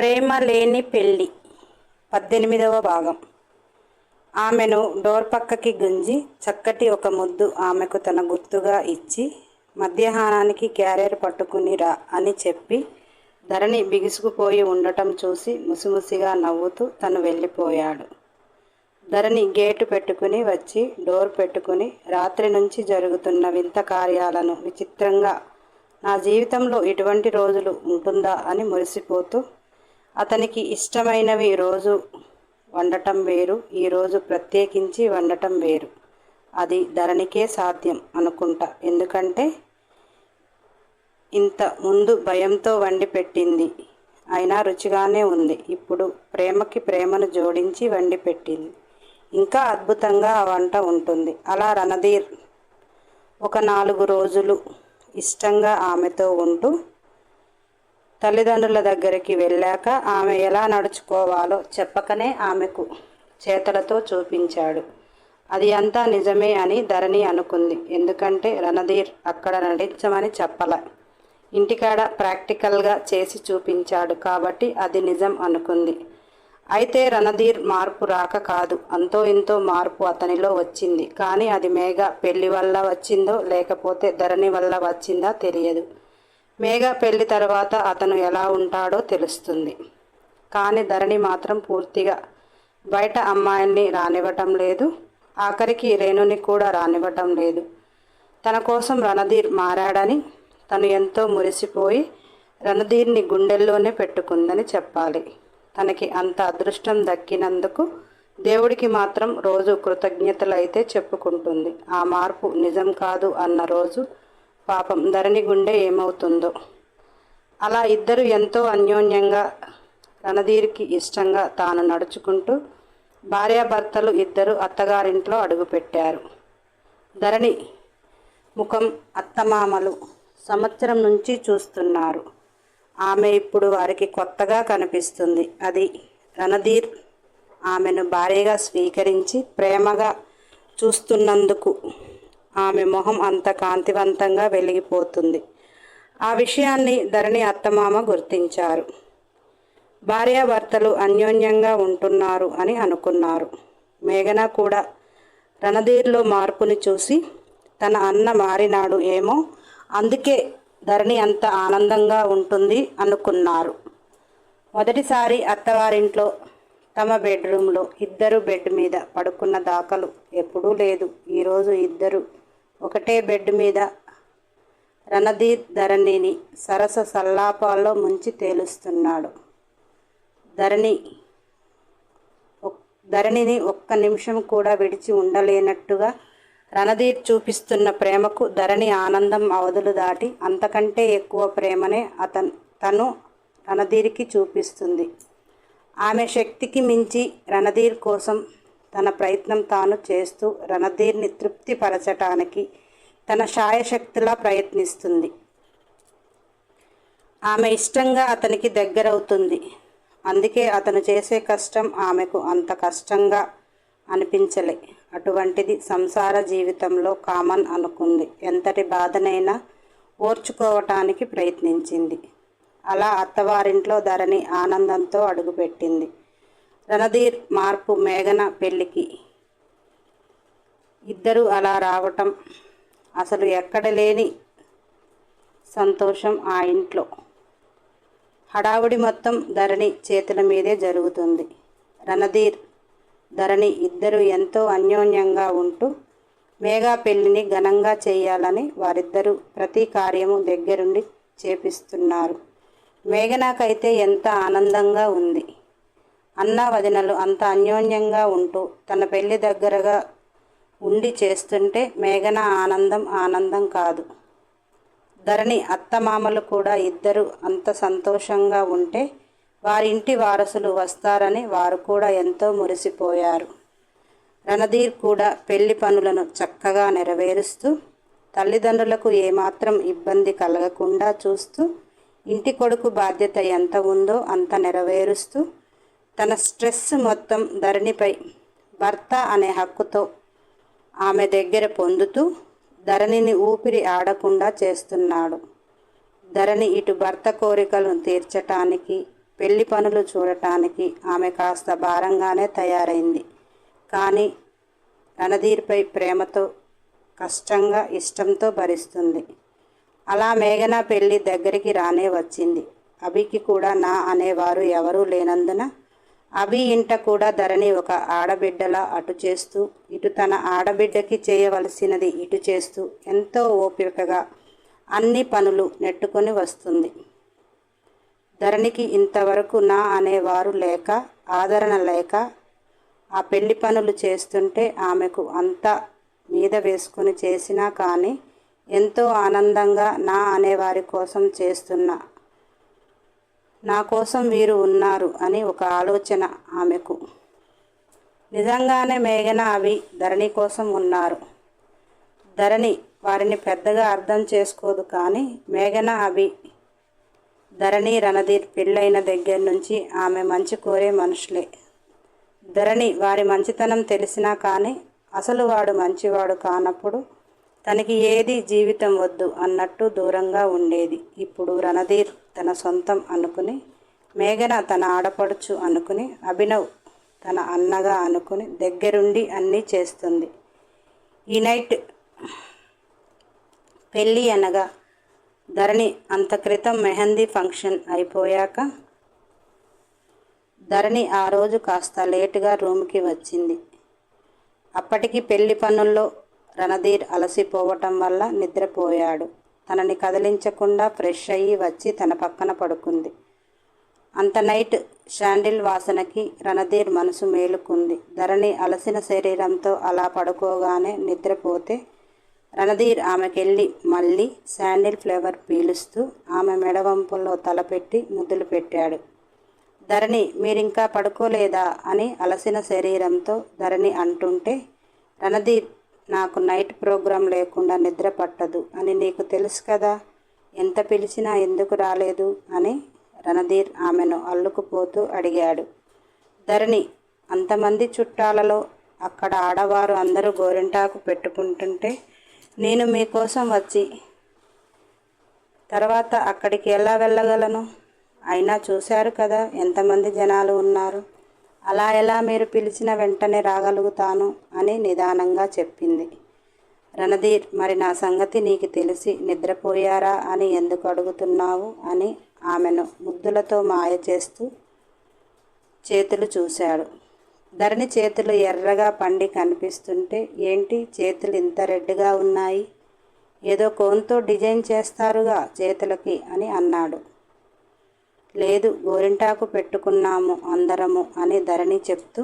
ప్రేమ లేని పెళ్ళి పద్దెనిమిదవ భాగం. ఆమెను డోర్ పక్కకి గుంజి చక్కటి ఒక ముద్దు ఆమెకు తన గుర్తుగా ఇచ్చి మధ్యాహ్నానికి క్యారియర్ పట్టుకుని రా అని చెప్పి ధరణి బిగుసుకుపోయి ఉండటం చూసి ముసిముసిగా నవ్వుతూ తను వెళ్ళిపోయాడు. ధరణి గేటు పెట్టుకుని వచ్చి డోర్ పెట్టుకుని రాత్రి నుంచి జరుగుతున్న వింత కార్యాలను విచిత్రంగా నా జీవితంలో ఇటువంటి రోజులు ఉంటుందా అని మురిసిపోతూ అతనికి ఇష్టమైనవి రోజు వండటం వేరు ఈరోజు ప్రత్యేకించి వండటం వేరు. అది ధరణికే సాధ్యం అనుకుంటా. ఎందుకంటే ఇంత ముందు భయంతో వండి పెట్టింది. అయినా రుచిగానే ఉంది. ఇప్పుడు ప్రేమకి ప్రేమను జోడించి వండి పెట్టింది. ఇంకా అద్భుతంగా ఆ వంట ఉంటుంది. అలా రణధీర్ ఒక నాలుగు రోజులు ఇష్టంగా ఆమెతో ఉంటూ తల్లిదండ్రుల దగ్గరికి వెళ్ళాక ఆమె ఎలా నడుచుకోవాలో చెప్పకనే ఆమెకు చేతలతో చూపించాడు. అది అంతా నిజమే అని ధరణి అనుకుంది. ఎందుకంటే రణధీర్ అక్కడ నటించమని చెప్పల. ఇంటికాడ ప్రాక్టికల్గా చేసి చూపించాడు కాబట్టి అది నిజం అనుకుంది. అయితే రణధీర్ మార్పు రాక కాదు. అంతో ఇంతో మార్పు అతనిలో వచ్చింది. కానీ అది మేఘ పెళ్ళి వల్ల వచ్చిందో లేకపోతే ధరణి వల్ల వచ్చిందా తెలియదు. మేఘ పెళ్ళి తర్వాత అతను ఎలా ఉంటాడో తెలుస్తుంది. కానీ ధరణి మాత్రం పూర్తిగా బయట అమ్మాయిల్ని రానివ్వటం లేదు. ఆఖరికి రేణుని కూడా రానివ్వటం లేదు. తన కోసం రణధీర్ మారాడని తను ఎంతో మురిసిపోయి రణధీర్ని గుండెల్లోనే పెట్టుకుందని చెప్పాలి. తనకి అంత అదృష్టం దక్కినందుకు దేవుడికి మాత్రం రోజు కృతజ్ఞతలు అయితే చెప్పుకుంటుంది. ఆ మార్పు నిజం కాదు అన్న రోజు పాపం ధరణి గుండె ఏమవుతుందో. అలా ఇద్దరు ఎంతో అన్యోన్యంగా రణధీర్కి ఇష్టంగా తాను నడుచుకుంటూ భార్యాభర్తలు ఇద్దరు అత్తగారింట్లో అడుగుపెట్టారు. ధరణి ముఖం అత్తమామలు సంవత్సరం నుంచి చూస్తున్నారు. ఆమె ఇప్పుడు వారికి కొత్తగా కనిపిస్తుంది. అది రణధీర్ ఆమెను భార్యగా స్వీకరించి ప్రేమగా చూస్తున్నందుకు ఆమె మొహం అంత కాంతివంతంగా వెలిగిపోతుంది. ఆ విషయాన్ని ధరణి అత్తమామ గుర్తించారు. భార్యాభర్తలు అన్యోన్యంగా ఉంటున్నారు అని అనుకున్నారు. మేఘన కూడా రణధీర్లో మార్పుని చూసి తన అన్న మారినాడు ఏమో అందుకే ధరణి అంత ఆనందంగా ఉంటుంది అనుకున్నారు. మొదటిసారి అత్తవారింట్లో తమ బెడ్రూమ్లో ఇద్దరు బెడ్ మీద పడుకున్న దాఖలు ఎప్పుడూ లేదు. ఈరోజు ఇద్దరు ఒకటే బెడ్ మీద రణధీర్ ధరణిని సరస సల్లాపాల్లో ముంచి తేలుస్తున్నాడు. ధరణి ధరణిని ఒక్క నిమిషం కూడా విడిచి ఉండలేనట్టుగా రణధీర్ చూపిస్తున్న ప్రేమకు ధరణి ఆనందం అవధులు దాటి అంతకంటే ఎక్కువ ప్రేమనే అతను తను రణధీర్కి చూపిస్తుంది. ఆమె శక్తికి మించి రణధీర్ కోసం తన ప్రయత్నం తాను చేస్తూ రణధీర్ని తృప్తిపరచటానికి తన శాయశక్తిలా ప్రయత్నిస్తుంది. ఆమె ఇష్టంగా అతనికి దగ్గరవుతుంది. అందుకే అతను చేసే కష్టం ఆమెకు అంత కష్టంగా అనిపించలే. అటువంటిది సంసార జీవితంలో కామన్ అనుకుంది. ఎంతటి బాధనైనా ఓర్చుకోవటానికి ప్రయత్నించింది. అలా అత్తవారింట్లో ధరణి ఆనందంతో అడుగుపెట్టింది. రణధీర్ మార్పు మేఘన పెళ్ళికి. ఇద్దరు అలా రావటం అసలు ఎక్కడ లేని సంతోషం ఆ ఇంట్లో. హడావుడి మొత్తం ధరణి చేతుల మీదే జరుగుతుంది. రణధీర్ ధరణి ఇద్దరు ఎంతో అన్యోన్యంగా ఉంటూ మేఘా పెళ్ళిని ఘనంగా చేయాలని వారిద్దరూ ప్రతి కార్యము దగ్గరుండి చేపిస్తున్నారు. మేఘనాకైతే ఎంత ఆనందంగా ఉంది. అన్నా వదినలు అంత అన్యోన్యంగా ఉంటూ తన పెళ్ళి దగ్గరగా ఉండి చేస్తుంటే మేఘన ఆనందం ఆనందం కాదు. ధరణి అత్తమామలు కూడా ఇద్దరు అంత సంతోషంగా ఉంటే వారింటి వారసులు వస్తారని వారు కూడా ఎంతో మురిసిపోయారు. రణధీర్ కూడా పెళ్ళి పనులను చక్కగా నెరవేరుస్తూ తల్లిదండ్రులకు ఏమాత్రం ఇబ్బంది కలగకుండా చూస్తూ ఇంటి కొడుకు బాధ్యత ఎంత ఉందో అంత నెరవేరుస్తూ తన స్ట్రెస్ మొత్తం ధరణిపై భర్త అనే హక్కుతో ఆమె దగ్గర పొందుతూ ధరణిని ఊపిరి ఆడకుండా చేస్తున్నాడు. ధరణి ఇటు భర్త కోరికలను తీర్చటానికి పెళ్ళి పనులు చూడటానికి ఆమె కాస్త భారంగానే తయారైంది. కానీ రణధీర్పై ప్రేమతో కష్టంగా ఇష్టంతో భరిస్తుంది. అలా మేఘన పెళ్ళి దగ్గరికి రానే వచ్చింది. అభికి కూడా నా అనేవారు ఎవరూ లేనందున అభి ఇంట కూడా ధరణి ఒక ఆడబిడ్డలా అటు చేస్తూ ఇటు తన ఆడబిడ్డకి చేయవలసినది ఇటు చేస్తూ ఎంతో ఓపికగా అన్ని పనులు నెట్టుకొని వస్తుంది. ధరణికి ఇంతవరకు నా అనేవారు లేక ఆదరణ లేక ఆ పెళ్ళి పనులు చేస్తుంటే ఆమెకు అంత మీద వేసుకుని చేసినా కానీ ఎంతో ఆనందంగా నా అనేవారి కోసం చేస్తున్న నా కోసం వీరు ఉన్నారు అని ఒక ఆలోచన ఆమెకు. నిజంగానే మేఘన అవి ధరణి కోసం ఉన్నారు. ధరణి వారిని పెద్దగా అర్థం చేసుకోదు కానీ మేఘన అవి ధరణి రణధీర్ పెళ్ళైన దగ్గర నుంచి ఆమె మంచి కోరే మనుషులే. ధరణి వారి మంచితనం తెలిసినా కానీ అసలు వాడు మంచివాడు కానప్పుడు తనకి ఏది జీవితం వద్దు అన్నట్టు దూరంగా ఉండేది. ఇప్పుడు రణధీర్ తన సొంతం అనుకుని మేఘన తన ఆడపడుచు అనుకుని అభినవ్ తన అన్నగా అనుకుని దగ్గరుండి అన్నీ చేస్తుంది. ఈ నైట్ పెళ్ళి అనగా ధరణి అంత క్రితం మెహందీ ఫంక్షన్ అయిపోయాక ధరణి ఆ రోజు కాస్త లేటుగా రూమ్కి వచ్చింది. అప్పటికి పెళ్ళి పనుల్లో రణధీర్ అలసిపోవటం వల్ల నిద్రపోయాడు. తనని కదిలించకుండా ఫ్రెష్ అయ్యి వచ్చి తన పక్కన పడుకుంది. అంత నైట్ శాండిల్ వాసనకి రణధీర్ మనసు మేలుకుంది. ధరణి అలసిన శరీరంతో అలా పడుకోగానే నిద్రపోతే రణధీర్ ఆమెకెళ్ళి మళ్ళీ శాండిల్ ఫ్లేవర్ పీలుస్తూ ఆమె మెడవంపుల్లో తలపెట్టి ముద్దులు పెట్టాడు. ధరణి మీరింకా పడుకోలేదా అని అలసిన శరీరంతో ధరణి అంటుంటే రణధీర్ నాకు నైట్ ప్రోగ్రాం లేకుండా నిద్ర పట్టదు అని నీకు తెలుసు కదా. ఎంత పిలిచినా ఎందుకు రాలేదు అని రణధీర్ ఆమెను అల్లుకుపోతూ అడిగాడు. ధరణి అంతమంది చుట్టాలలో అక్కడ ఆడవారు అందరూ గోరింటాకు పెట్టుకుంటుంటే నేను మీకోసం వచ్చి తర్వాత అక్కడికి ఎలా వెళ్ళగలను? అయినా చూశారు కదా ఎంతమంది జనాలు ఉన్నారు. అలా ఎలా మీరు పిలిచిన వెంటనే రాగలుగుతాను అని నిదానంగా చెప్పింది. రణధీర్ మరి నా సంగతి నీకు తెలిసి నిద్రపోయారా అని ఎందుకు అడుగుతున్నావు అని ఆమెను ముద్దులతో మాయ చేస్తూ చేతులు చూశాడు. ధరణి చేతులు ఎర్రగా పండి కనిపిస్తుంటే ఏంటి చేతులు ఇంత రెడ్గా ఉన్నాయి? ఏదో కోన్తో డిజైన్ చేస్తారుగా చేతులకి అని అన్నాడు. లేదు గోరింటాకు పెట్టుకున్నాము అందరము అని ధరణి చెప్తూ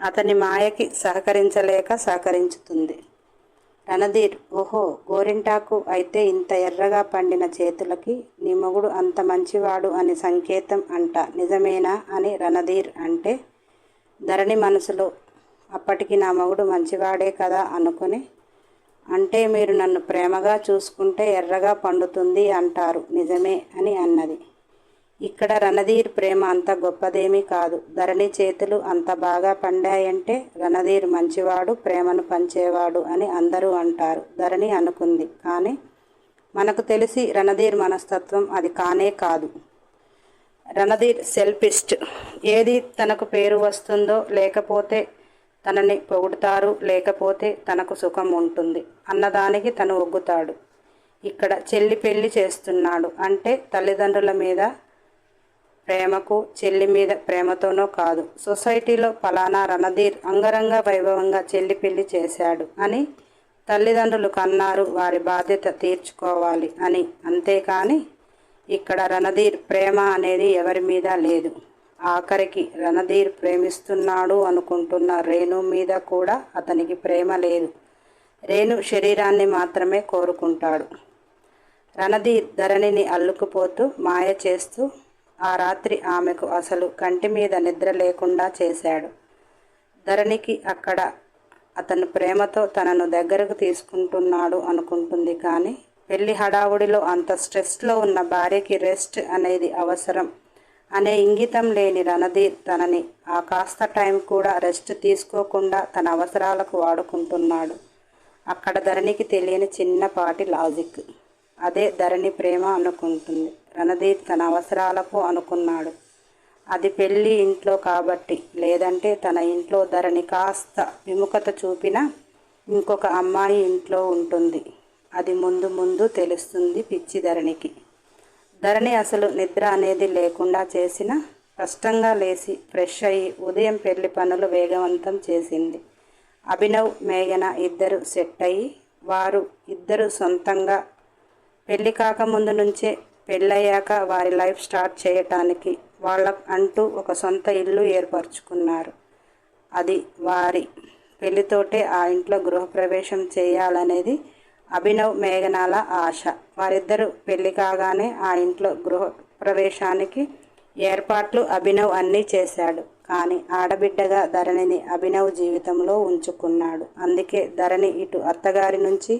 అతని మాయకి సహకరించలేక సహకరించుతుంది. రణధీర్ ఓహో గోరింటాకు అయితే ఇంత ఎర్రగా పండిన చేతులకి నీ మొగుడు అంత మంచివాడు అని సంకేతం అంట నిజమేనా అని రణధీర్ అంటే ధరణి మనసులో అప్పటికి నా మొగుడు మంచివాడే కదా అనుకుని అంటే మీరు నన్ను ప్రేమగా చూసుకుంటే ఎర్రగా పండుతుంది అంటారు నిజమే అని అన్నది. ఇక్కడ రణధీర్ ప్రేమ అంత గొప్పదేమీ కాదు. ధరణి చేతులు అంత బాగా పండాయంటే రణధీర్ మంచివాడు ప్రేమను పంచేవాడు అని అందరూ అంటారు. ధరణి అనుకుంది. కానీ మనకు తెలిసి రణధీర్ మనస్తత్వం అది కానే కాదు. రణధీర్ సెల్ఫిస్ట్. ఏది తనకు పేరు వస్తుందో లేకపోతే తనని పొగుడుతారు లేకపోతే తనకు సుఖం ఉంటుంది అన్నదానికి తను ఒగ్గుతాడు. ఇక్కడ చెల్లి పెళ్ళి చేస్తున్నాడు. అంటే తల్లిదండ్రుల మీద ప్రేమకు చెల్లి మీద ప్రేమతోనో కాదు. సొసైటీలో ఫలానా రణధీర్ అంగరంగ వైభవంగా చెల్లి పెళ్ళి చేశాడు అని తల్లిదండ్రులు కన్నారు. వారి బాధ్యత తీర్చుకోవాలి అని. అంతేకాని ఇక్కడ రణధీర్ ప్రేమ అనేది ఎవరి మీద లేదు. ఆఖరికి రణధీర్ ప్రేమిస్తున్నాడు అనుకుంటున్న రేణు మీద కూడా అతనికి ప్రేమ లేదు. రేణు శరీరాన్ని మాత్రమే కోరుకుంటాడు. రణధీర్ ధరణిని అల్లుకుపోతూ మాయ చేస్తూ ఆ రాత్రి ఆమెకు అసలు కంటి మీద నిద్ర లేకుండా చేశాడు. ధరణికి అక్కడ అతను ప్రేమతో తనను దగ్గరకు తీసుకుంటున్నాడు అనుకుంటుంది కానీ పెళ్ళి హడావుడిలో అంత స్ట్రెస్లో ఉన్న భార్యకి రెస్ట్ అనేది అవసరం అనే ఇంగితం లేని రణధీర్ తనని ఆ కాస్త టైం కూడా రెస్ట్ తీసుకోకుండా తన అవసరాలకు వాడుకుంటున్నాడు. అక్కడ ధరణికి తెలియని చిన్నపాటి లాజిక్. అదే ధరణి ప్రేమ అనుకుంటుంది. రణదీప్ తన అవసరాలకు అనుకున్నాడు. అది పెళ్ళి ఇంట్లో కాబట్టి లేదంటే తన ఇంట్లో ధరణి కాస్త విముఖత చూపిన ఇంకొక అమ్మాయి ఇంట్లో ఉంటుంది. అది ముందు ముందు తెలుస్తుంది పిచ్చి ధరణికి. ధరణి అసలు నిద్ర అనేది లేకుండా చేసిన కష్టంగా లేచి ఫ్రెష్ అయ్యి ఉదయం పెళ్ళి పనులు వేగవంతం చేసింది. అభినవ్ మేఘన ఇద్దరు సెట్ అయ్యి వారు ఇద్దరు సొంతంగా పెళ్ళి కాకముందు నుంచే పెళ్ళయ్యాక వారి లైఫ్ స్టార్ట్ చేయటానికి వాళ్ళ అంటూ ఒక సొంత ఇల్లు ఏర్పరచుకున్నారు. అది వారి పెళ్ళితోటే ఆ ఇంట్లో గృహప్రవేశం చేయాలనేది అభినవ్ మేఘనాల ఆశ. వారిద్దరూ పెళ్ళి కాగానే ఆ ఇంట్లో గృహ ప్రవేశానికి ఏర్పాట్లు అభినవ్ అన్నీ చేశాడు. కానీ ఆడబిడ్డగా ధరణిని అభినవ్ జీవితంలో ఉంచుకున్నాడు. అందుకే ధరణి ఇటు అత్తగారి నుంచి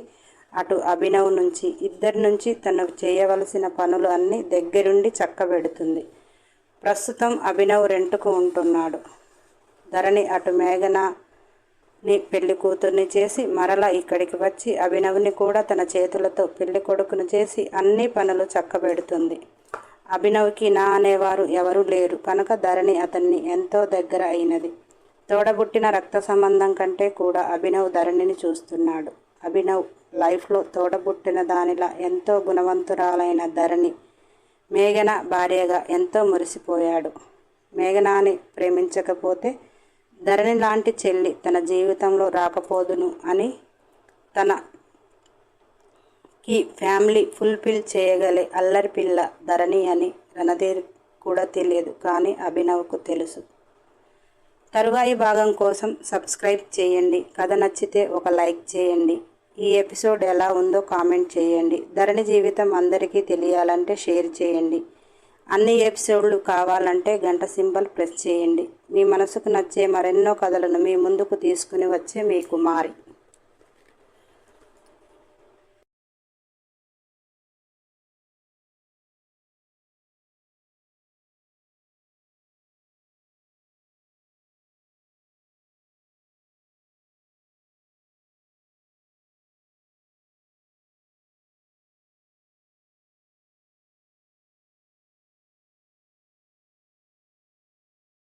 అటు అభినవ్ నుంచి ఇద్దరి నుంచి తను చేయవలసిన పనులు అన్నీ దగ్గరుండి చక్కబెడుతుంది. ప్రస్తుతం అభినవ్ రెంటుకు ఉంటున్నాడు. ధరణి అటు మేఘనని పెళ్ళి కూతుర్ని చేసి మరలా ఇక్కడికి వచ్చి అభినవ్ని కూడా తన చేతులతో పెళ్ళి కొడుకును చేసి అన్ని పనులు చక్కబెడుతుంది. అభినవ్కి నా అనేవారు ఎవరూ లేరు. కనుక ధరణి అతన్ని ఎంతో దగ్గర అయినది. తోడబుట్టిన రక్త సంబంధం కంటే కూడా అభినవ్ ధరణిని చూస్తున్నాడు. అభినవ్ లైఫ్లో తోడబుట్టిన దానిలా ఎంతో గుణవంతురాలైన ధరణి మేఘన భార్యగా ఎంతో మురిసిపోయాడు. మేఘనాని ప్రేమించకపోతే ధరణి లాంటి చెల్లి తన జీవితంలో రాకపోదును అని తన కి ఫ్యామిలీ ఫుల్ఫిల్ చేయగలే అల్లరి పిల్ల ధరణి అని రణధీర్ కూడా తెలియదు కానీ అభినవ్కు తెలుసు. తరువాయి భాగం కోసం సబ్స్క్రైబ్ చేయండి. కథ నచ్చితే ఒక లైక్ చేయండి. ఈ ఎపిసోడ్ ఎలా ఉందో కామెంట్ చేయండి. ధరణి జీవితం అందరికీ తెలియాలంటే షేర్ చేయండి. అన్ని ఎపిసోడ్లు కావాలంటే గంట సింబల్ ప్రెస్ చేయండి. మీ మనసుకు నచ్చే మరెన్నో కథలను మీ ముందుకు తీసుకుని వచ్చే మీ కుమారి.